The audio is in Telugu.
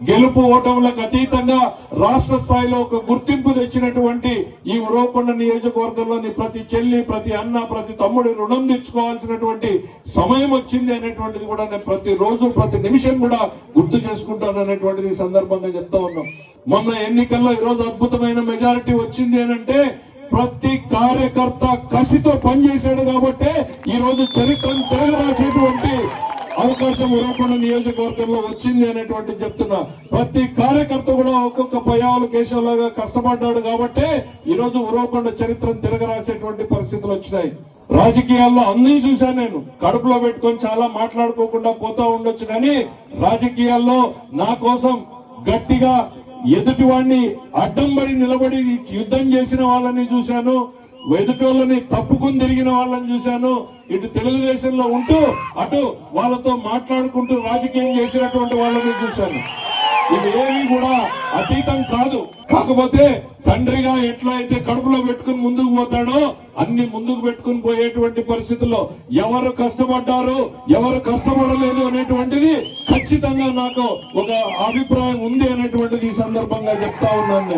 గెలుపు ఓటములకు అతీతంగా రాష్ట్ర స్థాయిలో ఒక గుర్తింపు తెచ్చినటువంటి ఈ ఉరవకొండ నియోజకవర్గంలోని ప్రతి చెల్లి ప్రతి అన్న ప్రతి తమ్ముడి రుణం తెచ్చుకోవాల్సినటువంటి సమయం వచ్చింది అనేటువంటిది కూడా నేను ప్రతి రోజు ప్రతి నిమిషం కూడా గుర్తు చేసుకుంటాను అనేటువంటిది సందర్భంగా చెప్తా ఉన్నాం. మొన్న ఎన్నికల్లో ఈరోజు అద్భుతమైన మెజారిటీ వచ్చింది అంటే ప్రతి కార్యకర్త కసితో పనిచేశాడు కాబట్టే ఈ రోజు చరిత్రను తిరగరాసేటువంటి అవకాశం ఉరవకొండ నియోజకవర్గంలో వచ్చింది అనేటువంటి చెప్తున్నా. ప్రతి కార్యకర్త కూడా ఒక్కొక్క భయాలు కేశవలాగా కష్టపడ్డాడు కాబట్టే ఈరోజు రోజు ఉరవకొండ చరిత్రను తిరగరాసేటువంటి పరిస్థితులు వచ్చినాయి. రాజకీయాల్లో అన్ని చూశాను నేను. కడుపులో పెట్టుకొని చాలా మాట్లాడుకోకుండా పోతా ఉండొచ్చు కానీ రాజకీయాల్లో నా కోసం గట్టిగా ఎదుటివాడిని అడ్డంబడి అడ్డం పడి నిలబడి యుద్ధం చేసిన వాళ్ళని చూశాను. వెదుటోళ్ళని తప్పుకుని తిరిగిన వాళ్ళని చూశాను. ఇటు తెలుగుదేశంలో ఉంటూ అటు వాళ్ళతో మాట్లాడుకుంటూ రాజకీయం చేసినటువంటి వాళ్ళని చూశాను. ఇవి ఏమీ కూడా అతీతం కాదు. కాకపోతే తండ్రిగా ఎట్లా అయితే కడుపులో పెట్టుకుని ముందుకు పోతాడో అన్ని ముందుకు పెట్టుకుని పోయేటువంటి పరిస్థితుల్లో ఎవరు కష్టపడ్డారు ఎవరు కష్టపడలేదు అనేటువంటిది ఖచ్చితంగా నాకు ఒక అభిప్రాయం ఉంది అనేటువంటిది ఈ సందర్భంగా చెప్తా ఉన్నాను నేను.